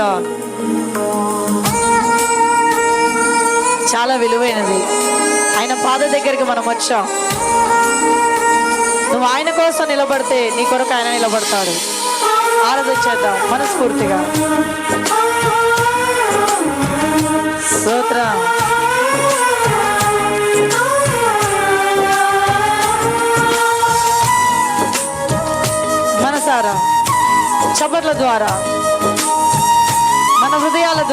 జీవితంలో చాలా విలువైనది. ఆయన పాద దగ్గరికి మనం వచ్చాం. నువ్వు ఆయన కోసం నిలబడితే నీ కొరకు ఆయన నిలబడతాడు. ఆరాధించేద్దాం మనస్ఫూర్తిగా. సూత్ర మనసారా చబర్ల ద్వారా.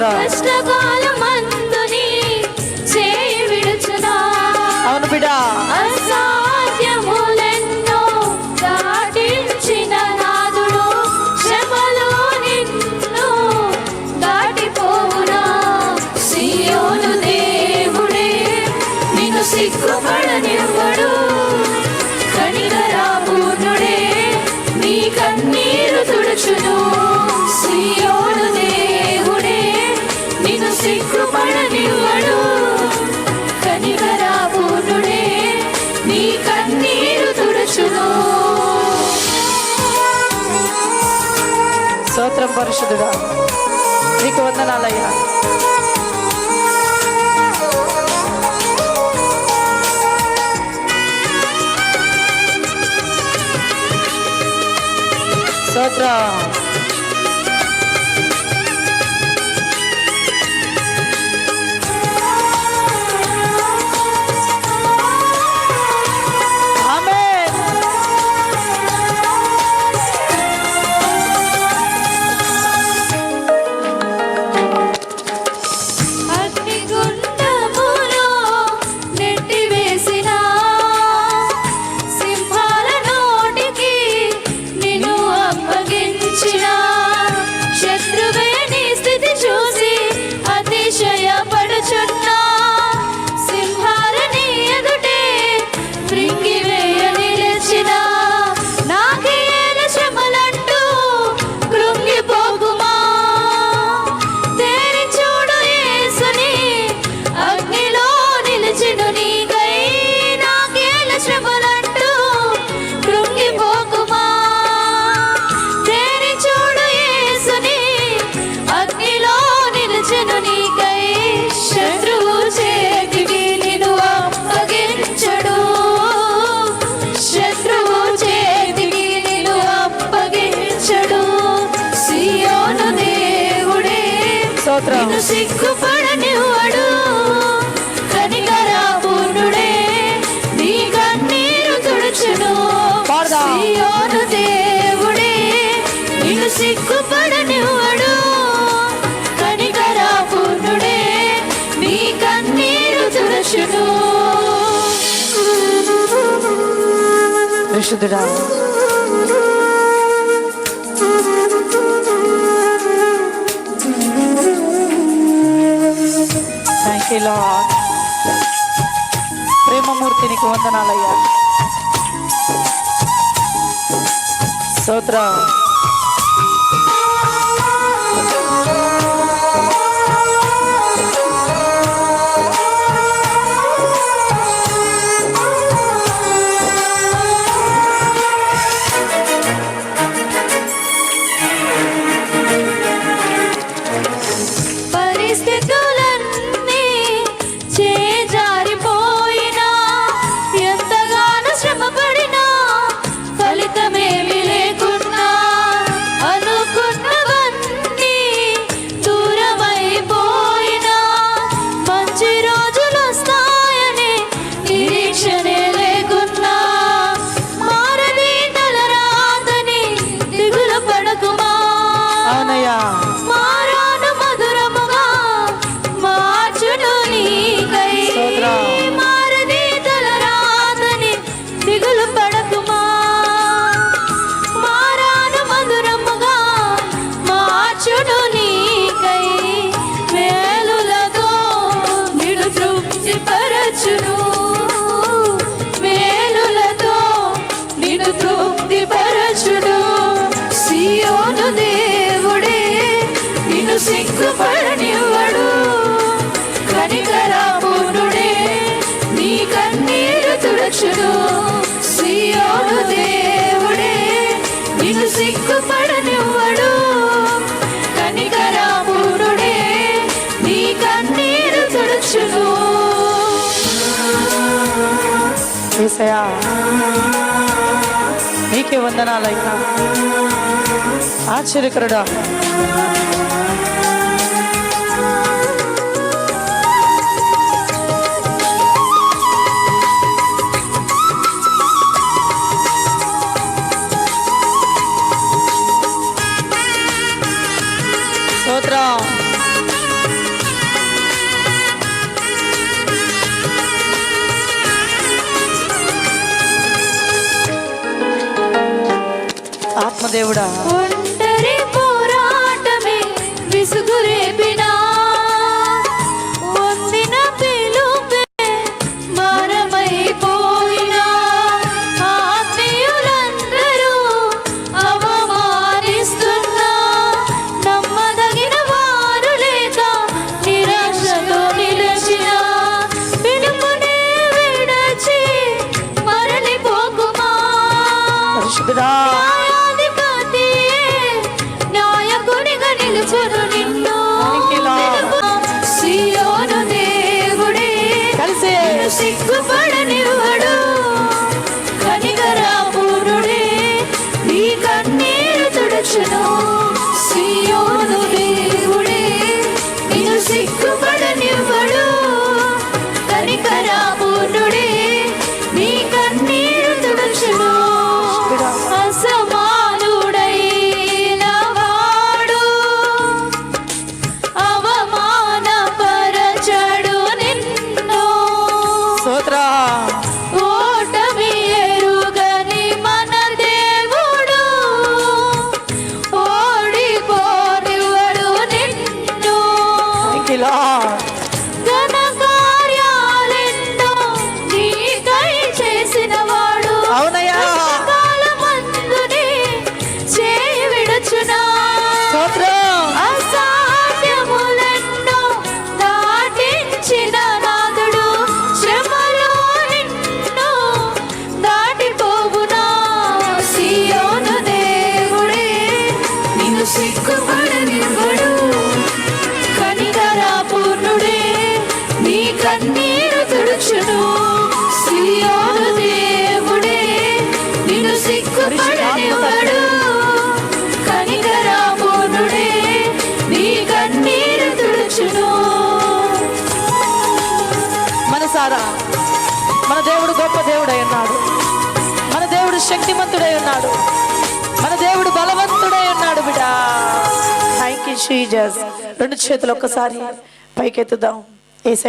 Katra. Krishna స్తోత్రం పరిశుద్ధుడా. నీకు వందనాలయ్యా. స్తోత్రం. విశుద్ధుడా థ్యాంక్ యూ లాడ్ ప్రేమమూర్తి నీకు వందనాలయ్యా సోద్రా కన్నీరు తుడచును సియోను దేవుడే. నిన్ను సిగ్గుపడనివ్వడు కనికరాపూర్ణుడే. నీ కన్నీరు తుడుచును. ఏసయా నీకే వందనాలైనా ఆశ్చర్యకరుడా. ఆత్మదేవుడా. ఒంటరి పోరాటమే విసుగురేపినా. వందిన పిలుపే భారమైపోయినా ఆత్మీయులందరూ అవమానిస్తున్నా. నమ్మదగిన వారు లేక నిరాశలో నిలచిన. పిలుపునే విడచి మరలిపోకుమా. పరిశుద్ధుడా. కన్నీరు తుడచును కన్నీరు తుడుచును సియోను దేవుడే నిన్ను సిగ్గుపడనివ్వడు కనికరాపూర్ణుడే నీ కన్నీరు తుడుచును. మనసారా మన దేవుడు గొప్ప దేవుడై ఉన్నాడు. మన దేవుడు శక్తిమంతుడై ఉన్నాడు. మన దేవుడు బలవంతుడై ఉన్నాడు బిడ్డ థ్యాంక్ యూ షీజస్ రెండు చేతులు ఒక్కసారి పైకెత్తుదాం. ఏసై